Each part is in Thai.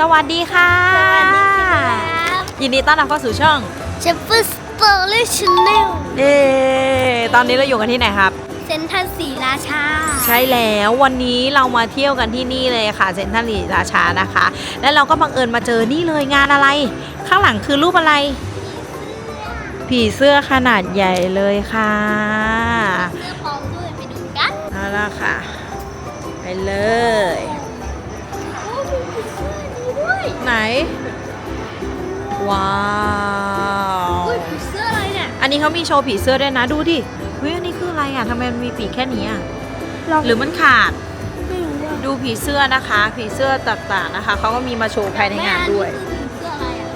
สวัสดีค่ะสวัสดีครับยินดีต้อนรับเข้าสู่ช่องเชฟเฟอร์สตอรี่ชาแนลเอ๊ตอนนี้เราอยู่กันที่ไหนครับ เซนทรัลศรีราชา ใช่แล้ววันนี้เรามาเที่ยวกันที่นี่เลยค่ะเซนทรัลลีราชานะคะ และเราก็บังเอิญมาเจอนี่เลยงานอะไร ข้างหลังคือรูปอะไร ผีเสื้อขนาดใหญ่เลยค่ะเสื้อพร้อมด้วยไปดูกันเอาละค่ะ ไปเลย ไหน ว้าว อุ้ยผีเสื้ออะไรเนี่ยอันนี้เขามีโชว์ผีเสื้อด้วยนะดูดิเฮ้ยอันนี้คืออะไรอะทำไมมันมีปีกแค่นี้อะหรือมันขาด ไม่รู้อะดูผีเสื้อนะคะ ผีเสื้อต่างๆนะคะเขาก็มีมาโชว์ภายในงานด้วย แม่อันนี้คือผีเสื้ออะไรอะ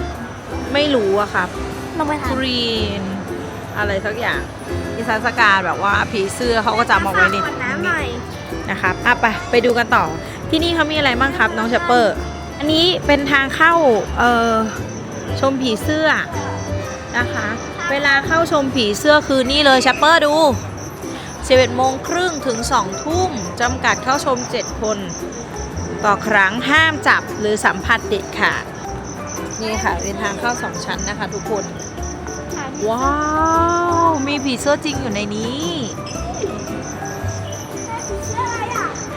ไม่รู้อะครับลองไปกถามรีน อะไรสักอย่างนิทรรศการแบบว่าผีเสื้อเขาก็จะเอามาไว้ในขอน้ำหน่อย นะครับอะไปไปดูกันต่อ ที่นี่เขามีอะไรบ้างครับ น้องเชปเปอร์ อันนี้เป็นทางเข้าเอ่อชมผีเสื้อนะคะ เวลาเข้าชมผีเสื้อคือนี่เลยเชปเปอร์ดู11โมงครึ่งถึง2ทุ่มจำกัดเข้าชม 7 คน ต่อครั้งห้ามจับหรือสัมผัสเด็ดขาดนี่ค่ะเป็นทางเข้าสองชั้นนะคะทุกคน ว้าว มีผีเสื้อจริงอยู่ในนี้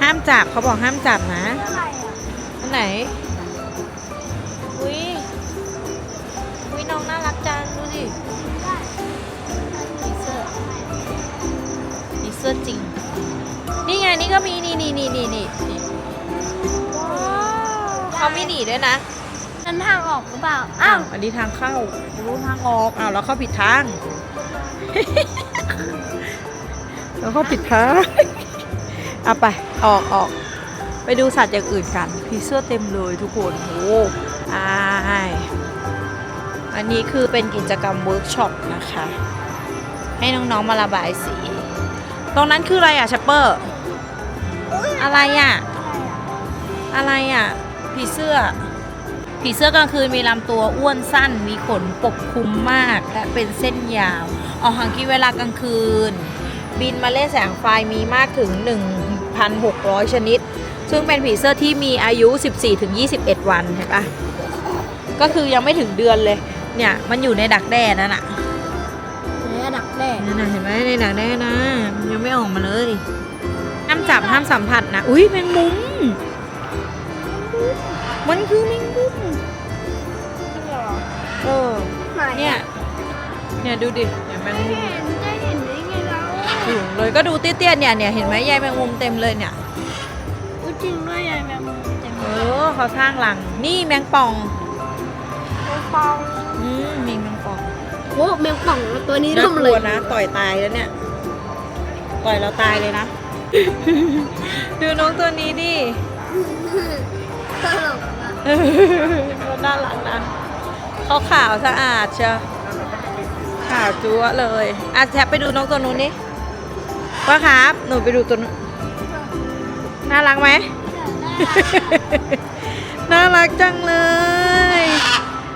ห้ามจับเขาบอกห้ามจับนะเสื้ออะไรอะอันไหน สื้อจริง นี่ไงนี่ก็มีนี่นี่นี่นี่นี่นี่ว้าวเขาไม่หนีด้วยนะนั่นทางออกหรือเปล่า อ้าวอันนี้ทางเข้ารู้ทางออกอ้าวแล้วเข้าผิดทางแล้วเข้าผิดทางเอาไปออกออกไปดูสัตว์อย่างอื่นกันผีเสื้อเต็มเลยทุกคนโอ้อายอันนี้คือเป็นกิจกรรมเวิร์กช็อปนะคะ ให้น้องๆมาระบายสี ตรงนั้นคืออะไรอะชัปเปอร์อะไรอะ อะไรอะ ผีเสื้อ ผีเสื้อกลางคืนมีลำตัวอ้วนสั้น มีขนปกคลุมมากและเป็นเส้นยาว ออกหางกินเวลากลางคืน บินมาเล่นแสงไฟมีมากถึง 1,600 ชนิด ซึ่งเป็นผีเสื้อที่มีอายุ 14-21 วันเห็นปะก็คือยังไม่ถึงเดือนเลย เนี่ย มันอยู่ในดักแด้นั่นน่ะเนี่ยดักแด้ นั่นน่ะเห็นไหมในดักแด้นะมันยังไม่ออกมาเลยห้ามจับห้ามสัมผัสนะอุ้ยแมงมุมมันคือแมงมุมเออไหนเนี่ยเนี่ยดูดิเนี่ยแมงมุมเห็นได้เห็นได้ไงเราอยู่เลยก็ดูเตี้ยๆเนี่ยเนี่ยเห็นไหมใยแมงมุมเต็มเลยเนี่ยอุ้ยจริงด้วยยายแมวมุมเต็มเออเขาสร้างรังนี่แมงป่องแมงปองอืมมีแม งป่องโอ้แมงป่องตัวนี้น่าร่มกเลลัวยนะต่อยตายแล้วเนี่ยต่อยเราตายเลยนะ ดูน้องตัวนี้ดิ ตลกอะมันน่ารักนะเขาขาวสะอาดเชียวขาวจั๊วะเลยอะแทบไปดูน้องตัวนู้นนี่ว่าครับ หนูไปดูตัวนู้นน่ารักไหม น่ารักจังเลย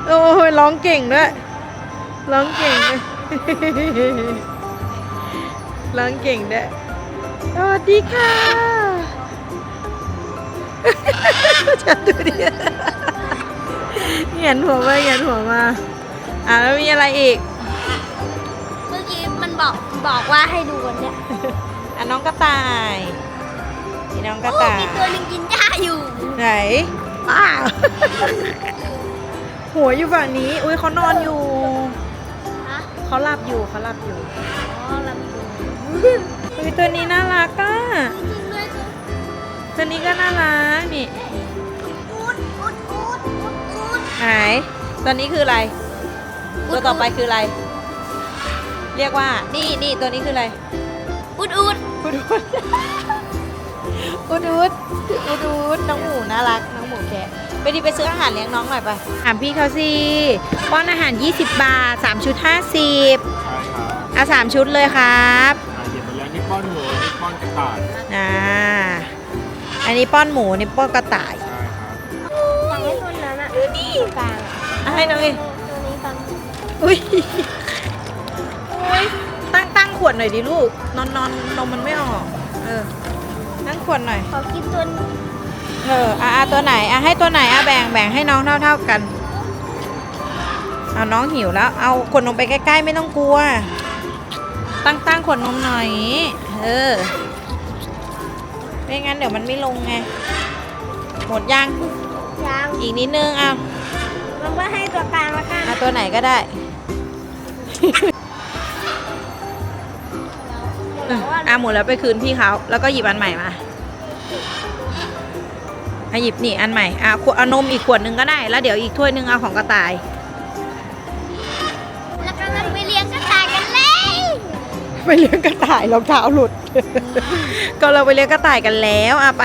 โอ้ยร้องเก่งด้วย ร้องเก่งด้วยร้องเก่งด้วยสวัสดีค่ะจะดูดิเหยียนหัวมาเหยียนหัวมา อะแล้วมีอะไรอีก เมื่อกี้มันบอกบอกว่าให้ดูกันเนี่ยอะน้องกระต่ายนี่น้องกระโอ้ต่ายมีตัวหนึงกินหญ้าอยู่ ไหนอ้าวหัวอยู่ฝั่งนี้ อุ้ยเขานอนอยู่ฮะ เขาหลับอยู่เขาหลับอยู่อ๋อลำดูอุ้ยตัวนี้น่ารักอะจริงด้วยตัวตัวนี้ก็น่ารักนี่อูดอูดอูดอูดอูดไหนตัวนี้คืออะไร ตัวต่อไปคืออะไร เรียกว่า นี่นี่ตัวนี้คืออะไรอูดอูดอุดอุดอุดอุดอุดอุดน้องหมูน่ารักน้องหมูแคะ ไปดีไปซื้ออาหารเลี้ยงน้องหน่อยไปถามพี่เขาสิป้อนอาหาร 20 บาท 3 ชุด 50ใช่ครับเอา3ชุดเลยครับอ่าเดี๋ยวมาแล้วนี่ป้อนหมูนี่ป้อนกระต่ายอ่าอันนี้ป้อนหมูนี่ป้อนกระต่ายใช่ครับฟังให้คนนั้นอะดูนี่กลางอะอะให้น้องอีกตัวนี้ฟังอุ้ยอุ้ยตั้งตั้งขวดหน่อยดิลูก นอนนอนนมมันไม่ออก เออตั้งขวดหน่อย ขอกินตัวนี้ เอออะอะตัวไหนอะให้ตัวไหนอะแบ่งแบ่งให้น้องเท่าเท่าๆกันเอาน้องหิวแล้ว เอาขวดนมไปใกล้ๆไม่ต้องกลัว ตั้งตั้งขวดนมหน่อย เออไม่งั้นเดี๋ยวมันไม่ลงไง หมดยังยังอีกนิดนึงเอามันก็ให้ตัวกลางละกันเอาตัวไหนก็ได้อะหมดแล้วไปคืนพี่เขาแล้วก็หยิบอันใหม่มา อะหยิบนี่อันใหม่อะขวดเอานมอีกขวดหนึ่งก็ได้ แล้วเดี๋ยวอีกถ้วยหนึ่งเอาของกระต่าย แล้วก็เราไปเลี้ยงกระต่ายกันเลยไปเลี้ยงกระต่ายรองเท้าหลุด ก็เราไปเลี้ยงกระต่ายกันแล้วอะไป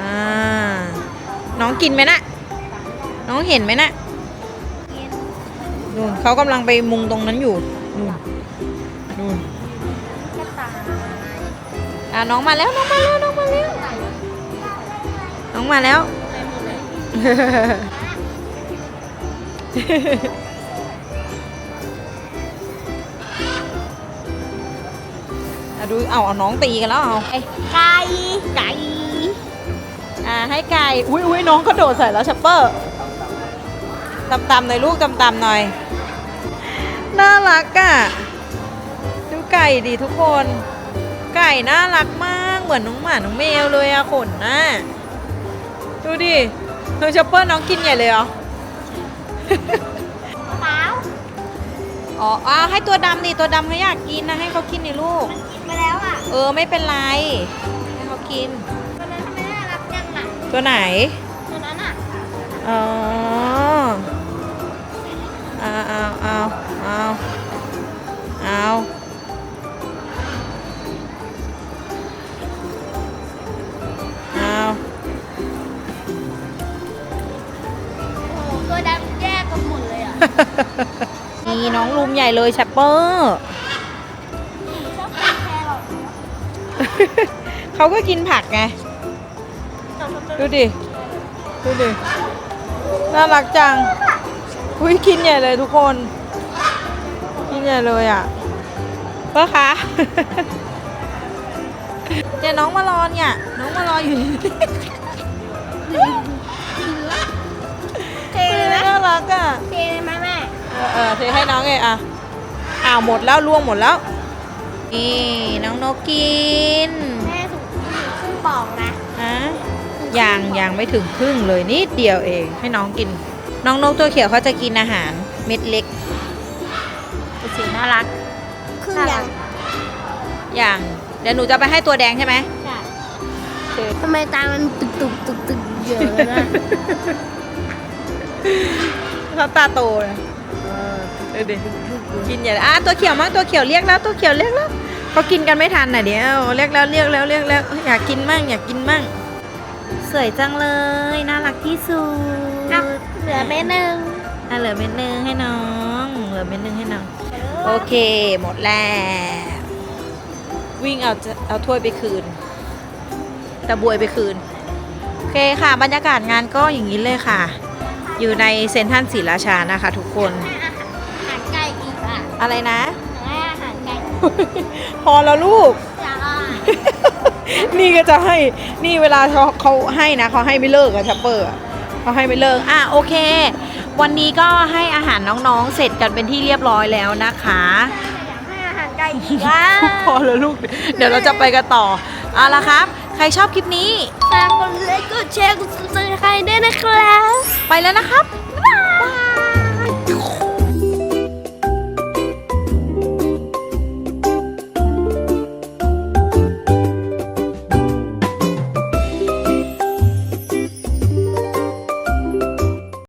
อ่าน้องกินไหมนะน้องเห็นไหมนะนู่นเขากำลังไปมุงตรงนั้นอยู่นู่นนู่นกระต่ายอะน้องมาแล้วน้องมาแล้วน้องมาแล้ว น้องมาแล้ว อะดูเอาเอาน้องตีกันแล้วเอาไก่ไก่อ่าให้ไก่อุ้ยอุ้ยน้องกระโดดใส่แล้วชัปเปอร์ตำตำๆหน่อยลูกตำตำๆหน่อย น่ารักอะ ดูไก่ดิทุกคน ไก่น่ารักมาก เหมือนน้องหมา น้องแมวเลยอะขนน่ะดูดิ น้องชัปเปอร์น้องกินใหญ่เลยเหรอเปล่าอ๋ออ้าวให้ตัวดำดิตัวดำเขาอยากกินนะ ให้เขากินดิลูกกินไปแล้วอะเออไม่เป็นไร ให้เขากิน ตัวนั้นทำไมน่ารักจังอะตัวไหน ตัวนั้นอะอ๋อเอาเอาเอาเอาเอาเอา นี่น้องลุมใหญ่เลยชัปเปอร์เขาก็กินผักไง ดูดิ ดูดิ น่ารักจัง อุ้ยกินใหญ่เลยทุกคน กินใหญ่เลยอะเพื่อคะเนี่ยน้องมารอเนี่ย น้องมารออยู่ ออเออเทให้น้องเลยอะอ้าวหมดแล้วล่วงหมดแล้ว นี่น้องนกกินแม่ถูกครึ่งปองนะฮะยังยังไม่ถึงครึ่งเลยนิดเดียวเอง ให้น้องกิน น้องนกตัวเขียวเขาจะกินอาหารเม็ดเล็กสีน่ารักครึ่งน่ารัยังอย่างเดี๋ยวหนูจะไปให้ตัวแดงใช่ไหมใช่ทำไมตามันตึกตึกตึกตึกเยอะเลยนะเขาตาโตเลยเออ ดูดิกินใหญ่เลยอะตัวเขียวมั้งตัวเขียวเรียกแล้วตัวเขียวเรียกแล้วเขากินกันไม่ทันน่ะเดี๋ยวเรียกแล้วเรียกแล้วเรียกแล้วอยากกินมั่งอยากกินมั่งสวยจังเลยน่ารักที่สุดเอาเหลือเม็ดหนึ่งอะเหลือเม็ดนึงให้น้องเหลือเม็ดนึงให้น้องโอเคหมดแล้ววิ่งเอาจะเอาถ้วยไปคืนตะบวยไปคืน โอเคค่ะ บรรยากาศงานก็อย่างนี้เลยค่ะ อยู่ในเซนทรันศรีราชานะคะทุกคน อีกอะอะไรนะ ให้อาหารไก่พอแล้วลูก จ้านี่ก็จะให้ นี่เวลาเขาเขาให้นะเขาให้ไม่เลิกอะชัปเปอร์อะเขาให้ไม่เลิก อะโอเค วันนี้ก็ให้อาหารน้องๆ เสร็จกันเป็นที่เรียบร้อยแล้วนะคะ อยากให้อาหารไก่อีกอะพอแล้วลูก เดี๋ยวเราจะไปกันต่อเอาละครับ ใครชอบคลิปนี้ ฝากกดไลค์กดแชร์กดซับสไครต์ด้วยนะครับ ไปแล้วนะครับ